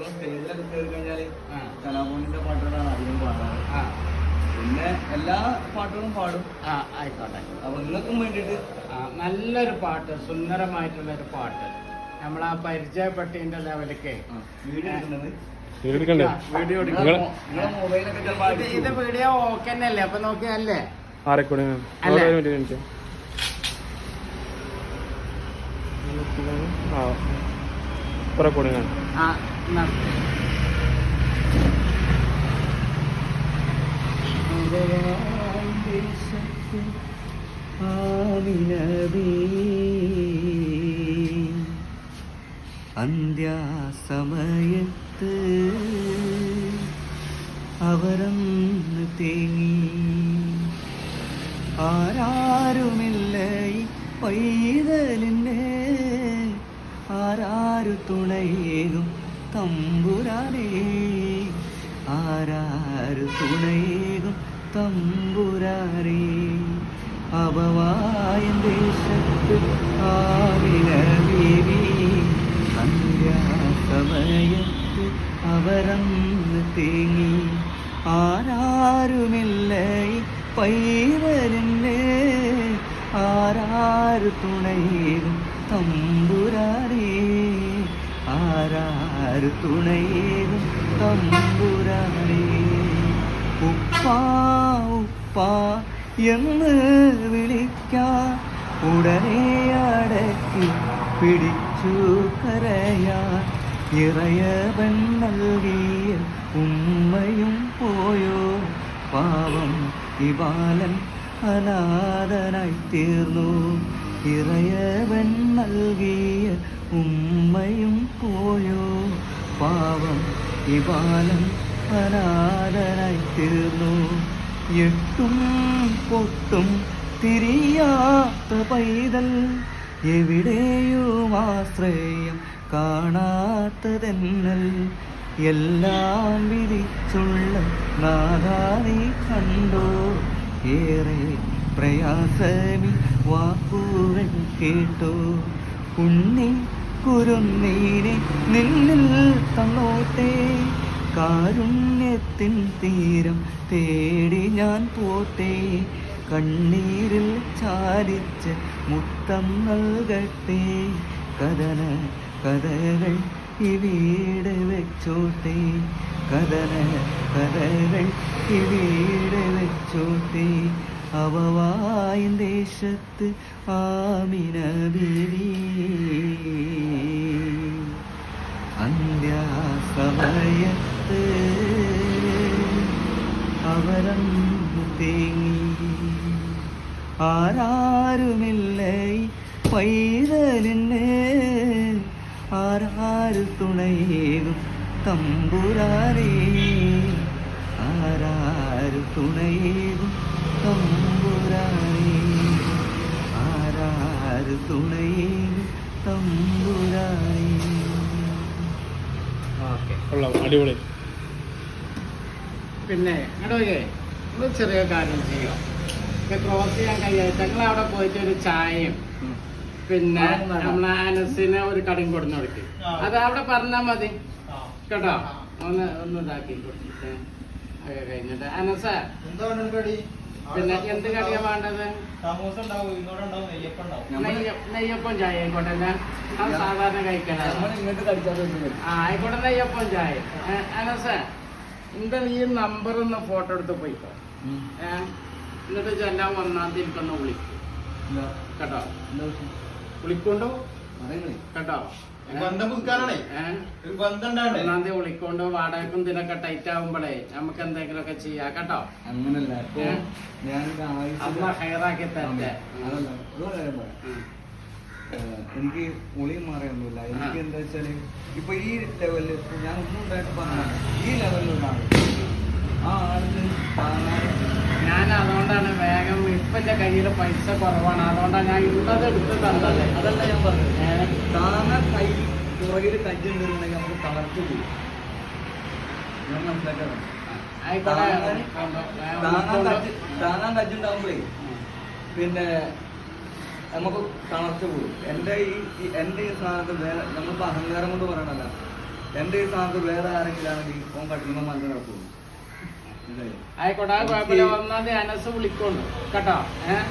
നമ്മൾ സ്റ്റേജിലൊക്കെ കയറി കഴിഞ്ഞാൽ ആ. കലാഭവനിന്റെ പാട്ടുകളാണ് അധികം പാടാറ്. പിന്നെ എല്ലാ പാട്ടുകളും പാടും. ആ ആയിക്കോട്ടെ. അപ്പൊ നിങ്ങൾക്കും വേണ്ടിയിട്ട്. നല്ലൊരു പാട്ട് സുന്ദരമായിട്ടുള്ള ഒരു പാട്ട്. നമ്മൾ ആ പരിചയപ്പെട്ടതിന്റെ ലെവലിലേക്ക്. വീഡിയോ എടുക്കുന്നത് വീഡിയോ ഇത് വീഡിയോ ഓക്കെ അല്ലേ? അപ്പൊ നോക്കിയല്ലേ റെക്കോർഡിംഗ് ആണ് ആ നടത്തി അന്ത്യാസമയത്ത് അവരന്ന് തേങ്ങി. ആരാരുമില്ല പൈതലിന്റെ ആരാരു തുണയേകും തമ്പുരാനേ ആരാരു തുണയേകും തമ്പുരാനേ. അപവായ ദേശത്ത് ആവിന ദേവി അന്ത്യാസമയത്ത് അവരന്ന് തേങ്ങി. ആരാരുമില്ല പൈതലിന്റെ ആരാരു തുണയേകും തമ്പുരാരേ ആരാരു തുണയേകും തമ്പുരാനേ. ഉപ്പാ ഉപ്പാ എന്ന് വിളിക്കാൻ ഉടനെ അടക്കി പിടിച്ചു കരയാൻ ഇറയവൻ നൽകിയ ഉമ്മയും പോയോ. പാവം ഈ ബാലൻ അനാഥനായി തീർന്നു. ഇറയവൻ നൽകിയ ഉമ്മയും പോയോ? പാവം ഈ ബാലൻ അനാഥനായി തീർന്നു. എട്ടും പൊട്ടും തിരിയാത്ത പൈതൽ എവിടെയോ ആശ്രയം കാണാത്തതെന്നൽ. എല്ലാം വിധിച്ചുള്ള നാദാനി കണ്ടോ? ഏറെ പ്രയാസമി വാക്കുകൾ കേട്ടോ. ഉണ്ണി കുരുന്നീനെ നിന്നിൽ തന്നോട്ടെ. കാരുണ്യത്തിൻ തീരം തേടി ഞാൻ പോട്ടെ. കണ്ണീരിൽ ചാരിച്ച് മുത്തം നൽകട്ടെ. കഥന കഥകൾ ഈ വീട് വെച്ചോട്ടെ. കഥന കഥകൾ ഈ വീട് വെച്ചോട്ടെ. അവവായൻ ദേശത്ത് ആമിന ബീവി അന്ത്യാസമയത്ത് അവരം തേങ്ങി. ആരാരുമില്ല പൈതലിന്? ആരാരു തുണയേകും തമ്പുരാരേ ആരാരു തുണയേകും ആരാരു തമ്പുരാനേ? ഓക്കെ കൊള്ളാം അടിപൊളി. പിന്നെ നിങ്ങളുടെ ഒരു ചെറിയ കാര്യം ചെയ്യാം. ക്രോസ് ചെയ്യാൻ കഴിയാതെ ഞങ്ങൾ അവിടെ പോയിട്ട് ഒരു ചായയും പിന്നെ. നമ്മളെ അനസിനെ ഒരു കടയും കൊടുന്നു കൊടുക്കും. അത് അവിടെ പറഞ്ഞാൽ മതി. കേട്ടോ? ഒന്ന് ഒന്ന് ഇതാക്കി കൊടുത്തിട്ട് കഴിഞ്ഞിട്ട്. അനസ? എന്താണ് കടി പിന്നെ എന്ത് കടിയാ വേണ്ടത്? സമൂസ ഉണ്ടാവും ഇന്നോടെ ഉണ്ടാവും നെയ്യപ്പം ഉണ്ടാവും. നെയ്യ നെയ്യപ്പം ചായ ആയിക്കോട്ടെ അത് സാധാരണ കഴിക്കണം ആ ആയിക്കോട്ടെ നെയ്യപ്പം ചായ. അനസ എന്താ ഈ നമ്പർ ഒന്ന് ഫോട്ടോ എടുത്ത് പോയിക്കോ ഏഹ് എന്നിട്ട് ചെല്ലാൻ ഒന്നാം തീയതി എനിക്കൊന്ന് വിളിക്കും കേട്ടോ? വിളിക്കൊണ്ടോ? പറയുങ്ങളേ കേട്ടോ? ഒരു ബന്ധം പുതുക്കാനാണേ? ഏ? ഒരു ബന്ധം ഉണ്ടാവണ്ടേ ഒന്നാം വിളിക്കൊണ്ടോ വാടകക്കും ഇതിനൊക്കെ ടൈറ്റ് ആവുമ്പോഴേ നമുക്ക് എന്തെങ്കിലുമൊക്കെ ചെയ്യാം. കേട്ടോ? അങ്ങനല്ല. ഹെയറാക്കി തരട്ടെ. എനിക്ക് ഒളിയും മാറിയൊന്നുമില്ല. എനിക്ക് എന്താ വെച്ചാൽ ഇപ്പൊ ഈ ലെവലിൽ ഞാൻ ഒന്നും ഉണ്ടായിട്ട് പറഞ്ഞ ഈ ലെവലിലുള്ള ആ ആളിന് താങ്ങാൻ ഞാൻ അതുകൊണ്ടാണ് വേഗം ഇപ്പൊ എന്റെ കയ്യിൽ പൈസ കുറവാണ്. അതുകൊണ്ടാണ് ഞാൻ ഇന്നത് എടുത്ത് തന്നത്. അതല്ല ഞാൻ പറഞ്ഞത്. താങ്ങ കൈ പുറകിൽ കജ്ജുണ്ടെന്നുണ്ടെങ്കിൽ നമുക്ക് തളർച്ചു പോകും ഞാൻ താങ്ങാൻ- കൊണ്ടോ. ഏ, താങ്ങാൻ കൊണ്ടോ. കജ്ജ് താങ്ങാൻ കജ്ജുണ്ടാവുമ്പോഴേ പിന്നെ നമുക്ക് തളർച്ച പോകും എന്റെ ഈ എന്റെ എന്റെ ഈ സ്ഥാനത്ത് വേറെ നമ്മളിപ്പോൾ അഹങ്കാരം കൊണ്ട് പറയണല്ല എന്റെ ഈ സ്ഥാനത്ത് വേറെ ആരെങ്കിലും ആണെങ്കിൽ കട്ടിലുമ്പോൾ മനസ്സിൽ നടക്കുള്ളൂ. ആയിക്കോട്ടെ കുഴപ്പമില്ല. ഒന്നാം തീയതി അനസ് വിളിക്കോണ്ട്. കേട്ടോ? ഏഹ്?